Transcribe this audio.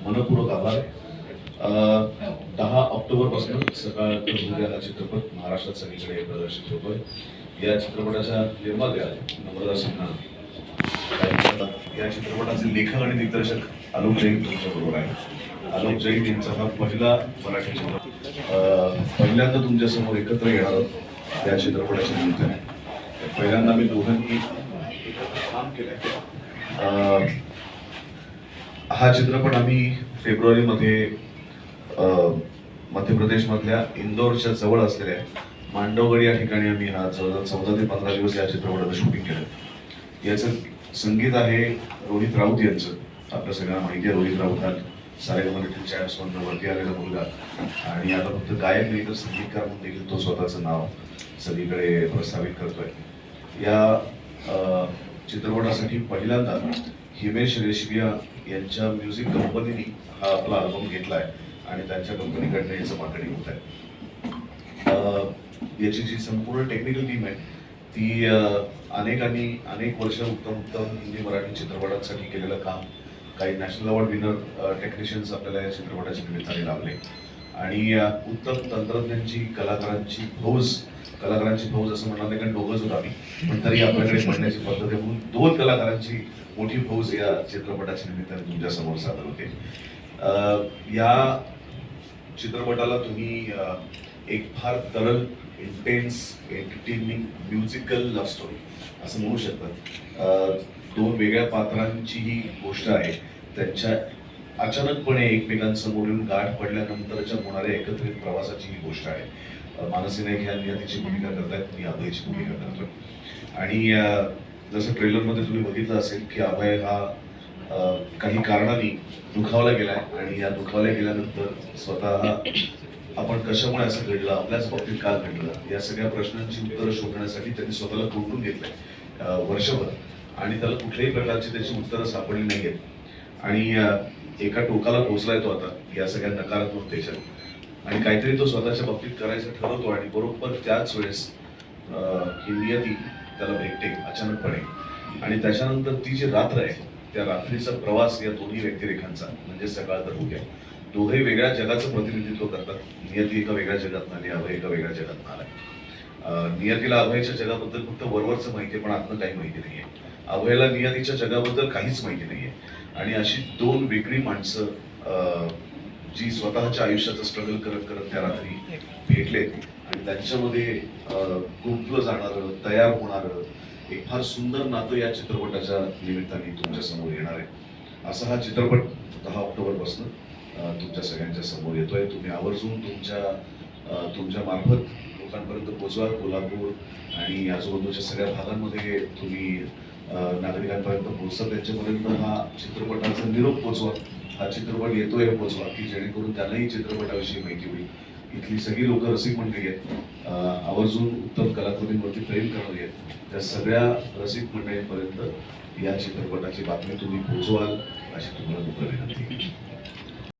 मनपूर्वक आभार. दहा ऑक्टोबरपासून सकाळ हा चित्रपट महाराष्ट्रात सगळीकडे प्रदर्शित होतोय. या चित्रपटाच्या निर्मात्या नम्रता सिन्हा. या चित्रपटाचे लेखक आणि दिग्दर्शक आलोक जैन तुमच्या बरोबर आहे आलोक जैन यांचा हा पहिला मराठी चित्रपट. पहिल्यांदा तुमच्यासमोर एकत्र येणार आहोत या चित्रपटाच्या निमित्ताने. पहिल्यांदा मी दोघांनी एकत्र काम केलं हा चित्रपट आम्ही फेब्रुवारीमध्ये मध्य प्रदेशमधल्या इंदोरच्या जवळ असलेल्या मांडवगड या ठिकाणी आम्ही हा जवळजवळ चौदा ते पंधरा दिवस या चित्रपटाचं शूटिंग केलं. याचं संगीत आहे रोहित राऊत यांचं. आपल्या सगळ्यांना माहिती आहे रोहित राऊत हा सारेगमधील चॅम्प्स वरती आलेला मुलगा. आणि आता फक्त गायक नाही तर संगीतकार म्हणून देखील तो स्वतःचं नाव सगळीकडे प्रस्थापित करतोय. या चित्रपटासाठी पहिल्यांदा हिमेश रेशमिया यांच्या म्युझिक कंपनीने हा आपला अल्बम घेतलाय आणि त्यांच्या कंपनीकडनं याचं मार्केटिंग होत आहे याची जी संपूर्ण टेक्निकल टीम आहे ती अनेकांनी अनेक वर्ष उत्तम उत्तम हिंदी मराठी चित्रपटांसाठी केलेलं काम. काही नॅशनल अवॉर्ड विनर टेक्निशियन्स आपल्याला या चित्रपटाच्या निमित्ताने लाभले. आणि उत्तम तंत्रज्ञांची कलाकारांची फौज कलाकारांची फौज असं म्हणणार नाही कारण दोघंच होतो आम्ही पण तरी आपल्याकडे पडण्याची पद्धत आहे. म्हणून दोन कलाकारांची मोठी फौज या चित्रपटाच्या निमित्ताने तुमच्यासमोर सादर होते. या चित्रपटाला तुम्ही एक फार तरल intense entertaining musical love story असं म्हणू शकतात दोन वेगळ्या पात्रांची ही गोष्ट आहे. त्यांच्या अचानकपणे एकमेकांसमोर येऊन गाठ पडल्यानंतरच्या होणाऱ्या एकत्रित प्रवासाची ही गोष्ट आहे. मानसी नाईक ह्या नियतीची भूमिका करतायत मी अभयची भूमिका करतोय. आणि जसं ट्रेलरमध्ये तुम्ही बघितलं असेल की अभय हा काही कारणाने दुखावला गेलाय आणि या दुखावल्या गेल्यानंतर स्वतः आपण कशामुळे असं घडलं आपल्याच बाबतीत का घडलं या सगळ्या प्रश्नांची उत्तरं शोधण्यासाठी त्यांनी स्वतःला कोंडून घेतलंय वर्षभर. आणि त्याला कुठल्याही प्रकारची त्याची उत्तरं सापडली नाही आहेत आणि एका टोकाला पोहोचलाय तो आता या सगळ्या नकारात्मकतेच्या आणि काहीतरी तो स्वतःच्या बाबतीत करायचं ठरवतो आणि बरोबर त्याच वेळेस ही नियती त्याला भेटते अचानकपणे. आणि त्याच्यानंतर ती जी रात्र आहे त्या रात्रीचा प्रवास या दोन्ही व्यक्तिरेखांचा म्हणजे सकाळ तर उद्या दोघे वेगळ्या जगाचं प्रतिनिधित्व करतात. नियती एका वेगळ्या जगात आणि अभय एका वेगळ्या जगात आलाय. नियतीला अभयच्या जगाबद्दल फक्त वरवरचं माहिती आहे पण आतनं काही माहिती नाहीये. अभयला नियतीच्या जगाबद्दल काहीच माहिती नाहीये. आणि अशी दोन वेगळी माणसं जी स्वतःच्या आयुष्याचं स्ट्रगल करत करत त्या रात्री भेटलेत आणि त्यांच्यामध्ये गुंतलं जाणारं तयार होणारं एक फार सुंदर नातं या चित्रपटाच्या निमित्ताने तुमच्यासमोर येणार आहे. असा हा चित्रपट दहा ऑक्टोबरपासून तुमच्या सगळ्यांच्या समोर येतोय. तुम्ही आवर्जून तुमच्या तुमच्या मार्फत लोकांपर्यंत पोचवा कोल्हापूर आणि आजूबाजूच्या सगळ्या भागांमध्ये तुम्ही नागरिकांपर्यंत पोहोचत. त्यांच्यापर्यंत हा चित्रपटाचा निरोप पोहोचवा. हा चित्रपट येतोय पोचवा की जेणेकरून त्यांनाही चित्रपटाविषयी माहिती होईल. इथली सगळी लोक रसिक मंडळी आहेत. आवर्जून उत्तम कलाकृतींवरती प्रेम करणारी आहेत. त्या सगळ्या रसिक मंडळींपर्यंत या चित्रपटाची बातमी तुम्ही पोहोचवाल अशी तुम्हाला दुःख विनंती